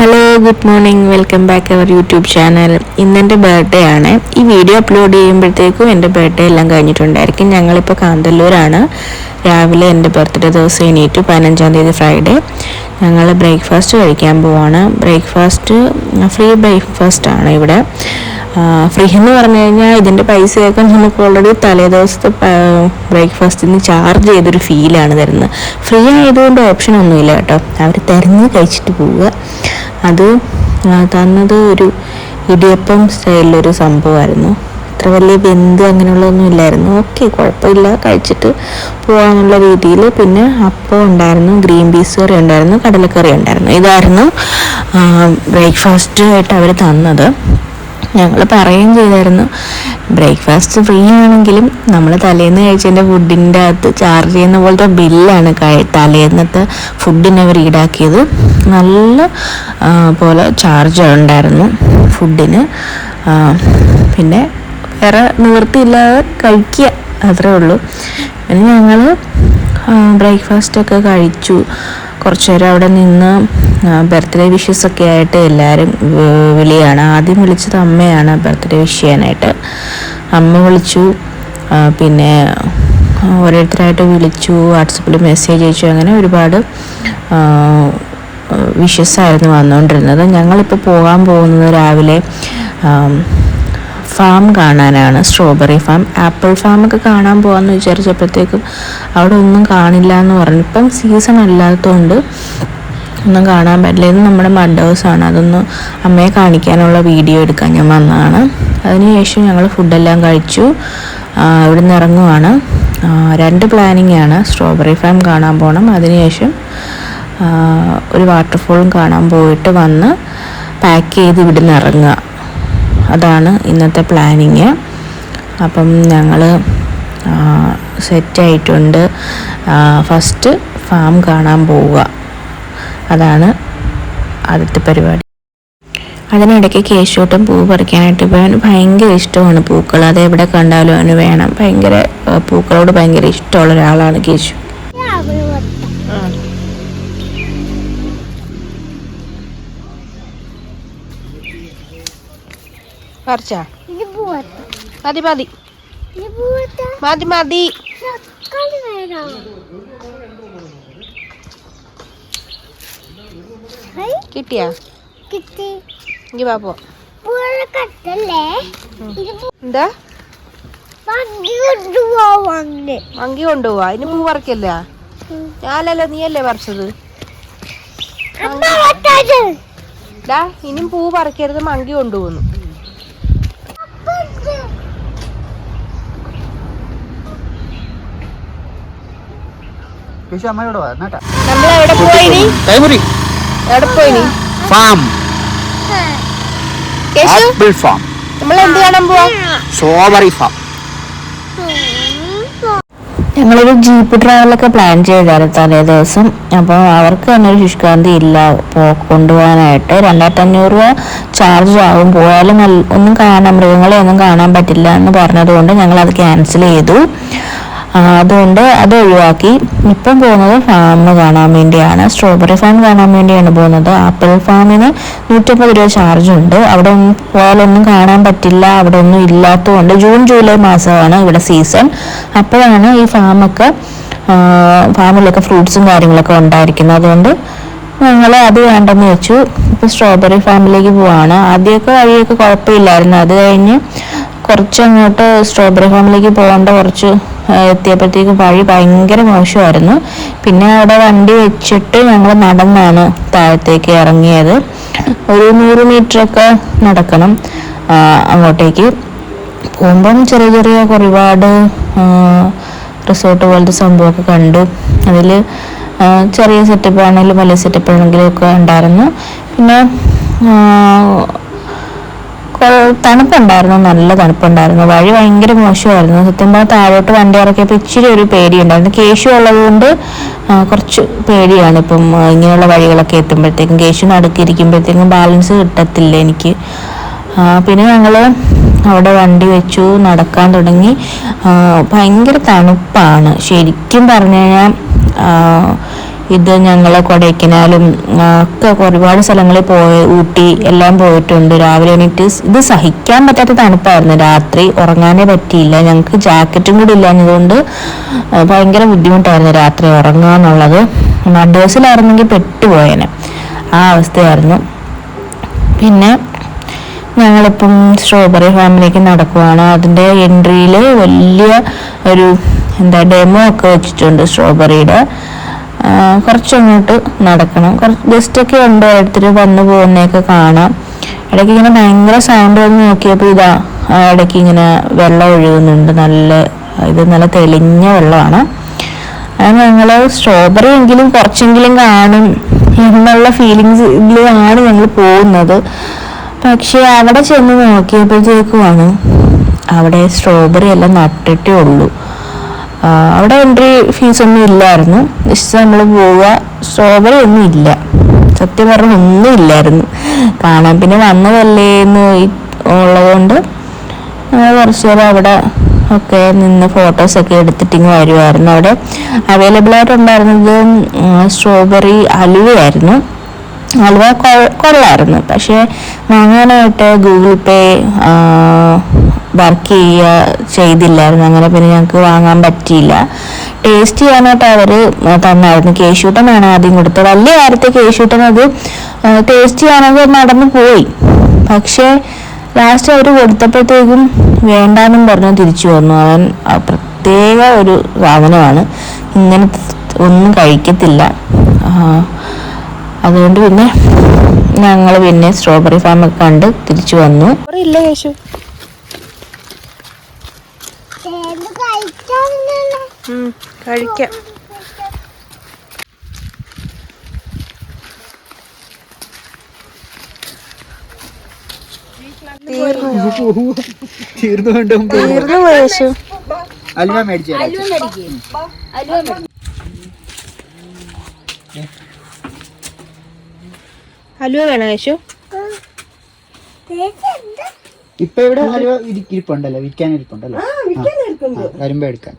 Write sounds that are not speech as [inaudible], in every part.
Hello good morning welcome back our YouTube channel ഇന്നെന്റെ birthday ആണ്. ഈ വീഡിയോ അപ്ലോഡ് ചെയ്യുമ്പോഴത്തേക്കും എന്റെ ബർത്ത്ഡേ എല്ലാം കഴിഞ്ഞിട്ടുണ്ടായിരിക്കും. ഞങ്ങളിപ്പോൾ കാന്തല്ലൂരാണ്. രാവിലെ എന്റെ ബർത്ത്ഡേ ദിവസം എണീറ്റു പതിനഞ്ചാം തീയതി ഫ്രൈഡേ ഞങ്ങൾ ബ്രേക്ക്ഫാസ്റ്റ് കഴിക്കാൻ പോവാണ്. ബ്രേക്ക്ഫാസ്റ്റ് ഫ്രീ ബ്രേക്ക്ഫാസ്റ്റ് ആണ് ഇവിടെ. ഫ്രീ എന്ന് പറഞ്ഞു കഴിഞ്ഞാൽ ഇതിന്റെ പൈസയൊക്കെ നമുക്ക് ഓൾറെഡി തലേ ദിവസത്തെ ബ്രേക്ക്ഫാസ്റ്റിന് ചാർജ് ചെയ്തൊരു ഫീലാണ് തരുന്നത്. ഫ്രീ ആയതുകൊണ്ട് ഓപ്ഷൻ ഒന്നുമില്ല കേട്ടോ. അവർ തരുന്നത് കഴിച്ചിട്ട് പോവുക. അത് തന്നത് ഒരു ഇടിയപ്പം സ്റ്റൈലിലൊരു സംഭവമായിരുന്നു. അത്ര വലിയ ബന്ധു അങ്ങനെയുള്ളതൊന്നും ഇല്ലായിരുന്നു. ഓക്കെ കുഴപ്പമില്ല. കഴിച്ചിട്ട് പോകാമെന്നുള്ള രീതിയിൽ പിന്നെ അപ്പം ഉണ്ടായിരുന്നു ഗ്രീൻ പീസ് കറി ഉണ്ടായിരുന്നു കടലക്കറി ഉണ്ടായിരുന്നു. ഇതായിരുന്നു ബ്രേക്ക്ഫാസ്റ്റ് ആയിട്ട് അവർ തന്നത്. ഞങ്ങൾ പറയുകയും ചെയ്തായിരുന്നു. ബ്രേക്ക്ഫാസ്റ്റ് ഫ്രീ ആണെങ്കിലും നമ്മൾ തലേന്ന് കഴിച്ചതിന്റെ ഫുഡിന്റെ അകത്ത് ചാർജ് ചെയ്യുന്ന പോലത്തെ ബില്ലാണ് തലേന്നത്തെ ഫുഡിന് അവർ ഈടാക്കിയത്. നല്ല പോലെ ചാർജ് ഉണ്ടായിരുന്നു ഫുഡിന് പിന്നെ വേറെ നിവൃത്തിയില്ലാതെ കഴിക്കുക അത്രേ ഉള്ളൂ. പിന്നെ ഞങ്ങൾ ബ്രേക്ക്ഫാസ്റ്റൊക്കെ കഴിച്ചു. കുറച്ച് നേരം അവിടെ നിന്ന് ബർത്ത്ഡേ വിഷസ് ഒക്കെ ആയിട്ട് എല്ലാവരും വിളിയാണ്. ആദ്യം വിളിച്ചത് അമ്മയാണ് ബർത്ത്ഡേ വിഷ് ചെയ്യാനായിട്ട്. അമ്മ വിളിച്ചു. പിന്നെ ഓരോരുത്തരായിട്ട് വിളിച്ചു വാട്സപ്പിൽ മെസ്സേജ് അയച്ചു. അങ്ങനെ ഒരുപാട് വിഷസ് ആയിരുന്നു വന്നുകൊണ്ടിരുന്നത്. ഞങ്ങളിപ്പോൾ പോകാൻ പോകുന്നത് രാവിലെ ഫാം കാണാനാണ്. Strawberry farm. ആപ്പിൾ ഫാം ഒക്കെ കാണാൻ പോകാമെന്ന് വിചാരിച്ചപ്പോഴത്തേക്കും അവിടെ ഒന്നും കാണില്ല എന്ന് പറഞ്ഞു. ഇപ്പം സീസൺ അല്ലാത്തതുകൊണ്ട് ഒന്നും കാണാൻ പറ്റില്ല. ഇത് നമ്മുടെ മഡ് ആണ്. അതൊന്ന് അമ്മയെ കാണിക്കാനുള്ള വീഡിയോ എടുക്കാൻ ഞാൻ വന്നതാണ്. അതിനുശേഷം ഞങ്ങൾ ഫുഡെല്ലാം കഴിച്ചു. ഇവിടെ നിന്ന് ഇറങ്ങുവാണ്. രണ്ട് പ്ലാനിങ് ആണ്. സ്ട്രോബെറി ഫാം കാണാൻ പോകണം അതിനുശേഷം ഒരു വാട്ടർഫോളും കാണാൻ പോയിട്ട് വന്ന് പാക്ക് ചെയ്ത് ഇവിടുന്ന് ഇറങ്ങുക. അതാണ് ഇന്നത്തെ പ്ലാനിങ് അപ്പം ഞങ്ങൾ സെറ്റായിട്ടുണ്ട് ഫസ്റ്റ് ഫാം കാണാൻ പോവുക. അതാണ് ആദ്യത്തെ പരിപാടി. അതിനിടയ്ക്ക് കേശോട്ടം പൂ പറിക്കാനായിട്ട് ഇപ്പോൾ അവന് ഭയങ്കര ഇഷ്ടമാണ് പൂക്കൾ അത് എവിടെ കണ്ടാലും അവന് വേണം. ഭയങ്കര പൂക്കളോട് ഭയങ്കര ഇഷ്ടമുള്ള ഒരാളാണ് കേശു. പറിച്ചാ മതി മതി. മതി മതി. കിട്ടിയാ? കിട്ടി. ഇനി പാപ്പോ എന്താ? മങ്കി കൊണ്ടുപോവാ ഇനി പൂ പറിക്കല്ല? ഞാനല്ല നീയല്ലേ പറിച്ചത്? ഇനിയും പൂ പറിക്കരുത് മങ്കി കൊണ്ടുപോകുന്നു കേശു അമ്മയോട് വാ എന്നാട്ടാ നമ്മൾ എവിടെ പോയിനി കൈമുറി ഫാം. Apple farm. നമ്മൾ എന്ത് കാണാൻ പോവാ? Strawberry farm. ഞങ്ങളൊരു ജീപ്പ് ട്രാവലൊക്കെ പ്ലാൻ ചെയ്തായിരുന്നു തലേ ദിവസം. അപ്പോൾ അവർക്ക് തന്നെ ഒരു ശുഷ്കാന്തി ഇല്ല. കൊണ്ടുപോകാനായിട്ട് രണ്ടായിരത്തി അഞ്ഞൂറ് രൂപ ചാർജ് ആകും പോയാലും ഒന്നും കാണാൻ മൃഗങ്ങളെ ഒന്നും കാണാൻ പറ്റില്ല എന്ന് പറഞ്ഞതുകൊണ്ട് ഞങ്ങൾ അത് ക്യാൻസൽ ചെയ്തു. അതുകൊണ്ട് അത് ഒഴിവാക്കി. ഇപ്പം പോകുന്നത് ഫാമിന് കാണാൻ വേണ്ടിയാണ്. സ്ട്രോബെറി ഫാം കാണാൻ വേണ്ടിയാണ് പോകുന്നത്. ആപ്പിൾ ഫാമിന് നൂറ്റമ്പത് രൂപ ചാർജ് ഉണ്ട്. അവിടെ ഒന്നും പോയാലൊന്നും കാണാൻ പറ്റില്ല. അവിടെ ഒന്നും ഇല്ലാത്തതുകൊണ്ട് ജൂൺ ജൂലൈ മാസമാണ് ഇവിടെ സീസൺ അപ്പോഴാണ് ഈ ഫാമൊക്കെ ഫാമിലൊക്കെ ഫ്രൂട്ട്സും കാര്യങ്ങളൊക്കെ ഉണ്ടായിരിക്കുന്നത്. അതുകൊണ്ട് ഞങ്ങൾ അത് വേണ്ടെന്ന് വെച്ചു. ഇപ്പൊ സ്ട്രോബെറി ഫാമിലേക്ക് പോവാണ്. ആദ്യമൊക്കെ വഴിയൊക്കെ കുഴപ്പമില്ലായിരുന്നു. അത് കഴിഞ്ഞ് കുറച്ച് അങ്ങോട്ട് സ്ട്രോബെറി ഫാമിലേക്ക് പോകേണ്ട കുറച്ച് എത്തിയപ്പോഴത്തേക്ക് വഴി ഭയങ്കര മോശമായിരുന്നു. പിന്നെ അവിടെ വണ്ടി വെച്ചിട്ട് ഞങ്ങൾ നടന്നാണ് താഴത്തേക്ക് ഇറങ്ങിയത്. ഒരു നൂറ് മീറ്ററൊക്കെ നടക്കണം അങ്ങോട്ടേക്ക്. പോകുമ്പം ചെറിയ ചെറിയ ഒരുപാട് റിസോർട്ട് പോലത്തെ സംഭവമൊക്കെ കണ്ടു. അതിൽ ചെറിയ സെറ്റപ്പ് ആണെങ്കിലും വലിയ സെറ്റപ്പ് ആണെങ്കിലും ഒക്കെ ഉണ്ടായിരുന്നു. പിന്നെ തണുപ്പുണ്ടായിരുന്നു നല്ല തണുപ്പുണ്ടായിരുന്നു. വഴി ഭയങ്കര മോശമായിരുന്നു. സത്യം പറഞ്ഞാൽ താഴോട്ട് വണ്ടി ഇറക്കിയപ്പോൾ ഇച്ചിരി ഒരു പേടിയുണ്ടായിരുന്നു. കേശു ഉള്ളതുകൊണ്ട് കുറച്ച് പേടിയാണ് ഇപ്പം ഇങ്ങനെയുള്ള വഴികളൊക്കെ എത്തുമ്പോഴത്തേക്കും. കേശു നടുക്കിരിക്കുമ്പോഴത്തേക്കും ബാലൻസ് കിട്ടത്തില്ല എനിക്ക്. പിന്നെ ഞങ്ങൾ അവിടെ വണ്ടി വെച്ചു നടക്കാൻ തുടങ്ങി. ഭയങ്കര തണുപ്പാണ്. ശരിക്കും പറഞ്ഞു കഴിഞ്ഞാൽ ഇത് ഞങ്ങൾ കൊടൈക്കനാലും ഒക്കെ ഒരുപാട് സ്ഥലങ്ങളിൽ പോയി ഊട്ടി എല്ലാം പോയിട്ടുണ്ട്. രാവിലെ എണീറ്റ് ഇത് സഹിക്കാൻ പറ്റാത്ത തണുപ്പായിരുന്നു. രാത്രി ഉറങ്ങാനേ പറ്റിയില്ല. ഞങ്ങൾക്ക് ജാക്കറ്റും കൂടി ഇല്ലാഞ്ഞതുകൊണ്ട് ഭയങ്കര ബുദ്ധിമുട്ടായിരുന്നു രാത്രി ഉറങ്ങുക എന്നുള്ളത്. നടുവേഴ്സിലായിരുന്നെങ്കിൽ പെട്ടുപോയേനെ. ആ അവസ്ഥയായിരുന്നു. പിന്നെ ഞങ്ങളിപ്പം സ്ട്രോബെറി ഫാമിലേക്ക് നടക്കുവാണ്. അതിന്റെ എൻട്രിയിൽ വലിയ ഒരു എന്താ ഡെമോ ഒക്കെ വെച്ചിട്ടുണ്ട് സ്ട്രോബെറിയുടെ. കുറച്ചങ്ങോട്ട് നടക്കണം. കുറച്ച് ജസ്റ്റൊക്കെ ഉണ്ട് ഓരോരുത്തർ വന്നു പോകുന്നതൊക്കെ കാണാം. ഇടയ്ക്ക് ഇങ്ങനെ ഭയങ്കര സൗണ്ട് വന്ന് നോക്കിയപ്പോൾ ഇതാ ഇടയ്ക്ക് ഇങ്ങനെ വെള്ളം ഒഴുകുന്നുണ്ട്. നല്ല ഇത് നല്ല തെളിഞ്ഞ വെള്ളമാണ്. ഞങ്ങൾ സ്ട്രോബെറി എങ്കിലും കുറച്ചെങ്കിലും കാണും എന്നുള്ള ഫീലിങ്സിലാണ് ഞങ്ങൾ പോകുന്നത്. പക്ഷേ അവിടെ ചെന്ന് നോക്കിയപ്പോഴത്തേക്കുമാണ് അവിടെ സ്ട്രോബെറി എല്ലാം നട്ടിട്ടേ ഉള്ളൂ. അവിടെ എൻട്രി ഫീസ് ഒന്നും ഇല്ലായിരുന്നു. ജസ്റ്റ് നമ്മൾ പോവുക. സ്ട്രോബെറി ഒന്നും ഇല്ല. സത്യം പറഞ്ഞ ഒന്നും ഇല്ലായിരുന്നു. കാണാൻ പിന്നെ വന്നതല്ലേ എന്ന് ഉള്ളതുകൊണ്ട് കുറച്ച് നേരം അവിടെ ഒക്കെ നിന്ന് ഫോട്ടോസൊക്കെ എടുത്തിട്ട് ഇങ്ങ് വരുമായിരുന്നു അവിടെ അവൈലബിൾ ആയിട്ടുണ്ടായിരുന്നത് സ്ട്രോബെറി അലുവയായിരുന്നു. അലുവ കൊള്ളായിരുന്നു. പക്ഷേ വാങ്ങാനായിട്ട് ഗൂഗിൾ പേ വർക്ക് ചെയ്യുക ചെയ്തില്ലായിരുന്നു. അങ്ങനെ പിന്നെ ഞങ്ങൾക്ക് വാങ്ങാൻ പറ്റിയില്ല. ടേസ്റ്റ് ചെയ്യാനായിട്ട് അവർ തന്നായിരുന്നു കേശൂട്ടനാണ് ആദ്യം കൊടുത്തത്. വലിയ കാര്യത്തെ കേശൂട്ടൻ അത് ടേസ്റ്റ് ചെയ്യാനൊക്കെ നടന്നു പോയി. പക്ഷേ ലാസ്റ്റ് അവർ കൊടുത്തപ്പോഴത്തേക്കും വേണ്ടാന്നും പറഞ്ഞു തിരിച്ചു വന്നു. അവൻ പ്രത്യേക ഒരു സാധനമാണ് ഇങ്ങനെ ഒന്നും കഴിക്കത്തില്ല. അതുകൊണ്ട് പിന്നെ ഞങ്ങൾ പിന്നെ സ്ട്രോബെറി ഫാമൊക്കെ കണ്ട് തിരിച്ചു വന്നു. ഇല്ല കേശു. കഴിക്കാം. തീർന്നു തീർന്നു അലുവ മേടിച്ചു അലുവ ഹലുവ വേണോ ഇപ്പൊ ഇവിടെ അലുവ ഇരിപ്പുണ്ടല്ലോ വിൽക്കാൻ ഇരിപ്പുണ്ടല്ലോ. വരുമ്പോ എടുക്കാം.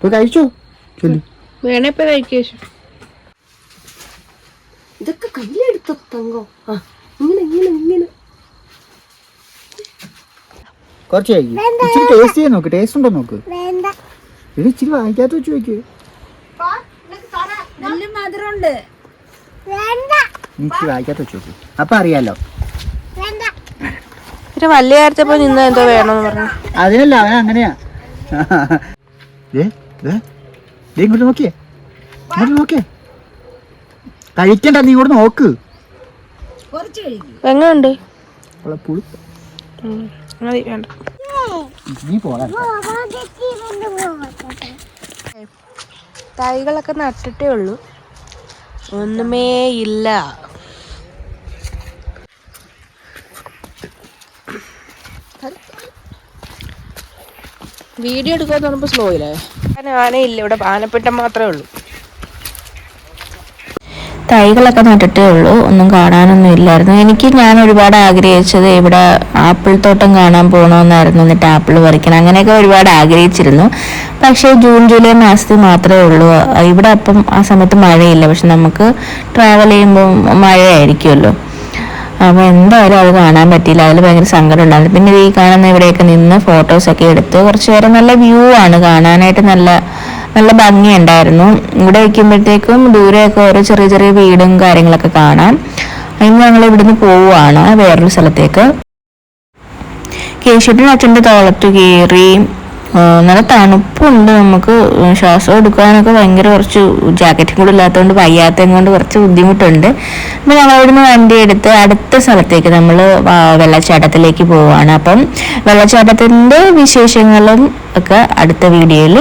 ഇപ്പൊ കഴിച്ചോ? ചൊല്ലു. വേണേ ഇപ്പൊ കഴിക്കേശു. ഇതൊക്കെ കയ്യിലെടുത്തോ തങ്കോ? ആ ഇങ്ങനെ ഇങ്ങനെ ഇങ്ങനെ. കുറച്ച് കഴിക്കും. ഇച്ചിരി ടേസ്റ്റ് ചെയ്യാൻ നോക്ക് ടേസ്റ്റ് ഉണ്ടോ നോക്ക്? ഇത് ഇച്ചിരി വാങ്ങിക്കാത്ത വെച്ച് നോക്ക്. ഇച്ചിരി വാങ്ങിക്കാത്ത വെച്ച് നോക്ക്. അപ്പൊ അറിയാലോ. വലിയ കാര്യത്തെ നിന്ന് എന്തോ വേണമെന്ന് പറഞ്ഞു. അതിനല്ല അവൻ അങ്ങനെയാ. [laughs] ദേ, ദേ, ദേ ഇങ്ങോട്ട് നോക്കിയേ. ഇങ്ങോട്ട് നോക്കിയേ. കഴിക്കണ്ട നീ ഇങ്ങോട്ട് നോക്ക്. പോവാതെ തൈകളൊക്കെ നട്ടിട്ടേ ഉള്ളൂ. ഒന്നുമേ ഇല്ല. വീഡിയോ എടുക്കാൻ പറഞ്ഞപ്പോൾ സ്ലോ ഇല്ലേ ആനയില്ല ഇവിടെ ആനപ്പിട്ടം മാത്രമേ ഉള്ളൂ. തൈകളൊക്കെ നട്ടിട്ടേ ഉള്ളൂ. ഒന്നും കാണാനൊന്നും ഇല്ലായിരുന്നു. എനിക്ക് ഞാൻ ഒരുപാട് ആഗ്രഹിച്ചത് ഇവിടെ ആപ്പിൾ തോട്ടം കാണാൻ പോകണമെന്നായിരുന്നു എന്നിട്ട് ആപ്പിൾ പറിക്കണം അങ്ങനെയൊക്കെ ഒരുപാട് ആഗ്രഹിച്ചിരുന്നു. പക്ഷേ ജൂൺ ജൂലൈ മാസത്തിൽ മാത്രമേ ഉള്ളൂ. ഇവിടെ അപ്പം ആ സമയത്ത് മഴയില്ല. പക്ഷെ നമുക്ക് ട്രാവൽ ചെയ്യുമ്പോൾ മഴയായിരിക്കുമല്ലോ. അപ്പോൾ എന്തായാലും അത് കാണാൻ പറ്റിയില്ല. അതിൽ ഭയങ്കര സങ്കടം ഉണ്ടായിരുന്നു. പിന്നെ ഈ കാണുന്ന ഇവിടെയൊക്കെ നിന്ന് ഫോട്ടോസൊക്കെ എടുത്ത് കുറച്ച് നേരം നല്ല വ്യൂ ആണ്. കാണാനായിട്ട് നല്ല നല്ല ഭംഗിയുണ്ടായിരുന്നു ഇവിടെ വയ്ക്കുമ്പോഴത്തേക്കും ദൂരെയൊക്കെ ഓരോ ചെറിയ ചെറിയ വീടും കാര്യങ്ങളൊക്കെ കാണാം. അതിന് ഞങ്ങൾ ഇവിടുന്ന് പോവുകയാണ് വേറൊരു സ്ഥലത്തേക്ക്. കേശുട്ടിന് അച്ഛന്റെ തോളത്ത് കയറി നല്ല തണുപ്പുണ്ട് നമുക്ക്. ശ്വാസം എടുക്കാനൊക്കെ ഭയങ്കര കുറച്ച് ജാക്കറ്റും കൂടെ ഇല്ലാത്തതുകൊണ്ട് വയ്യാത്തതും കൊണ്ട് കുറച്ച് ബുദ്ധിമുട്ടുണ്ട്. അപ്പം ഞങ്ങൾ അവിടുന്ന് വണ്ടി എടുത്ത് അടുത്ത സ്ഥലത്തേക്ക് നമ്മൾ വെള്ളച്ചാട്ടത്തിലേക്ക് പോവുകയാണ് അപ്പം വെള്ളച്ചാട്ടത്തിന്റെ വിശേഷങ്ങളും ഒക്കെ അടുത്ത വീഡിയോയിൽ